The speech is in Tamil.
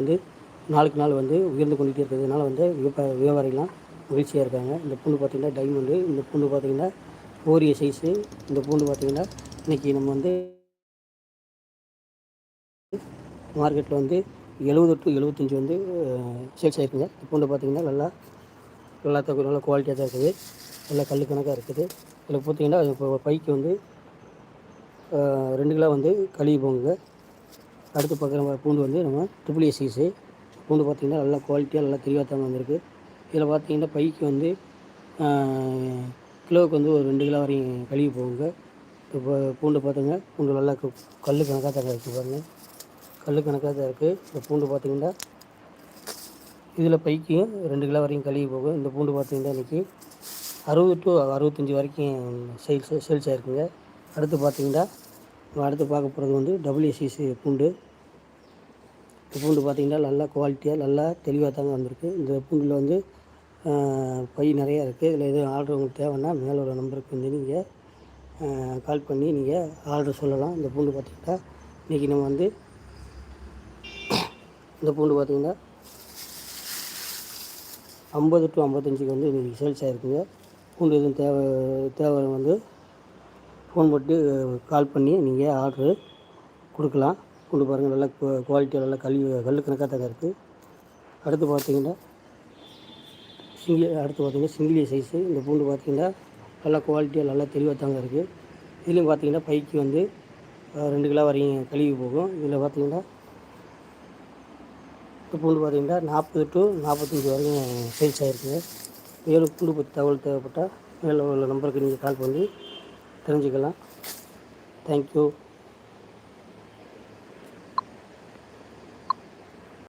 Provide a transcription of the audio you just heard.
வந்து நாளுக்கு நாள் வந்து உயர்ந்து கொண்டுகிட்டே இருக்கிறதுனால வந்து விவ வியாபாரிகள்லாம் மகிழ்ச்சியாக இருக்காங்க. இந்த பூண்டு பார்த்திங்கன்னா டைமண்டு இந்த பூண்டு பார்த்திங்கன்னா ஓரிய சைஸு இந்த பூண்டு பார்த்திங்கன்னா இன்றைக்கி நம்ம வந்து மார்க்கெட்டில் வந்து எழுபது டு எழுபத்தஞ்சி வந்து சேல்ஸ் ஆகிருக்குங்க இந்த பூண்டு பார்த்திங்கன்னா நல்லா நல்லா நல்ல குவாலிட்டியாக தான் இருக்குது. நல்லா கல் கணக்காக இருக்குது. இதில் பார்த்திங்கன்னா இப்போ பைக்கு வந்து ரெண்டு கிலோ வந்து கழுவி போங்க அடுத்து பார்க்குற பூண்டு வந்து நம்ம ட்ரிபிள் ஏ சைஸு பூண்டு பார்த்திங்கன்னா நல்லா குவாலிட்டியாக நல்லா தெளிவாக தான் வந்திருக்கு. இதில் பார்த்திங்கன்னா பைக்கு வந்து கிலோவுக்கு வந்து ஒரு ரெண்டு கிலோ வரையும் கழுவி போகுங்க இப்போ பூண்டு பார்த்துங்க பூண்டு நல்லா கல் கணக்காக தான் இருக்குது பாருங்கள் கல் கணக்காக தான் இருக்குது இந்த பூண்டு பார்த்திங்கன்னா இதில் பைக்கு ரெண்டு கிலோ வரையும் கழுவி போகும் இந்த பூண்டு பார்த்திங்கன்னா இன்றைக்கி அறுபது டு அறுபத்தஞ்சி வரைக்கும் சேல்ஸ் சேல்ஸ் ஆகிருக்குங்க அடுத்து பார்த்திங்கன்னா அடுத்து பார்க்க போகிறது வந்து டபிள்யூசிசி பூண்டு. இந்த பூண்டு பார்த்திங்கன்னா நல்லா குவாலிட்டியாக நல்லா தெளிவாக தாங்க வந்திருக்கு. இந்த பூண்டில் வந்து பை நிறையா இருக்குது இதில் எதுவும் ஆர்டர் உங்களுக்கு தேவைன்னா மேலே ஒரு நம்பருக்கு வந்து நீங்கள் கால் பண்ணி நீங்கள் ஆர்டர் சொல்லலாம். இந்த பூண்டு பார்த்திங்கன்னா இன்றைக்கி நம்ம வந்து இந்த பூண்டு பார்த்திங்கன்னா ஐம்பது டு ஐம்பத்தஞ்சுக்கு வந்து இன்றைக்கி சேல்ஸ் ஆகிருக்குங்க பூண்டு எதுவும் தேவை தேவை வந்து ஃபோன் போட்டு கால் பண்ணி நீங்கள் ஆர்டரு கொடுக்கலாம். கொண்டு பாருங்கள் நல்லா குவாலிட்டியாக நல்லா கல்வி கல் கணக்காக தாங்க இருக்குது அடுத்து பார்த்திங்கன்னா சிங்கிலி அடுத்து பார்த்தீங்கன்னா சிங்கிலி சைஸு இந்த பூண்டு பார்த்திங்கன்னா நல்லா குவாலிட்டியாக நல்லா தெளிவாக தாங்க இருக்குது இதுலேயும் பார்த்தீங்கன்னா பைக்கு வந்து ரெண்டு கிலோ வரையும் கழுவி போகும். இதில் பார்த்தீங்கன்னா இந்த பூண்டு பார்த்தீங்கன்னா நாற்பது டு நாற்பத்தஞ்சி வரையும் சேல்ஸ் ஆகிருக்குங்க மேலும் பூண்டு பற்றி தகவல் தேவைப்பட்டால் மேலே உள்ள நம்பருக்கு நீங்கள் கால் பண்ணி தெரிஞ்சுக்கலாம். தேங்க்யூ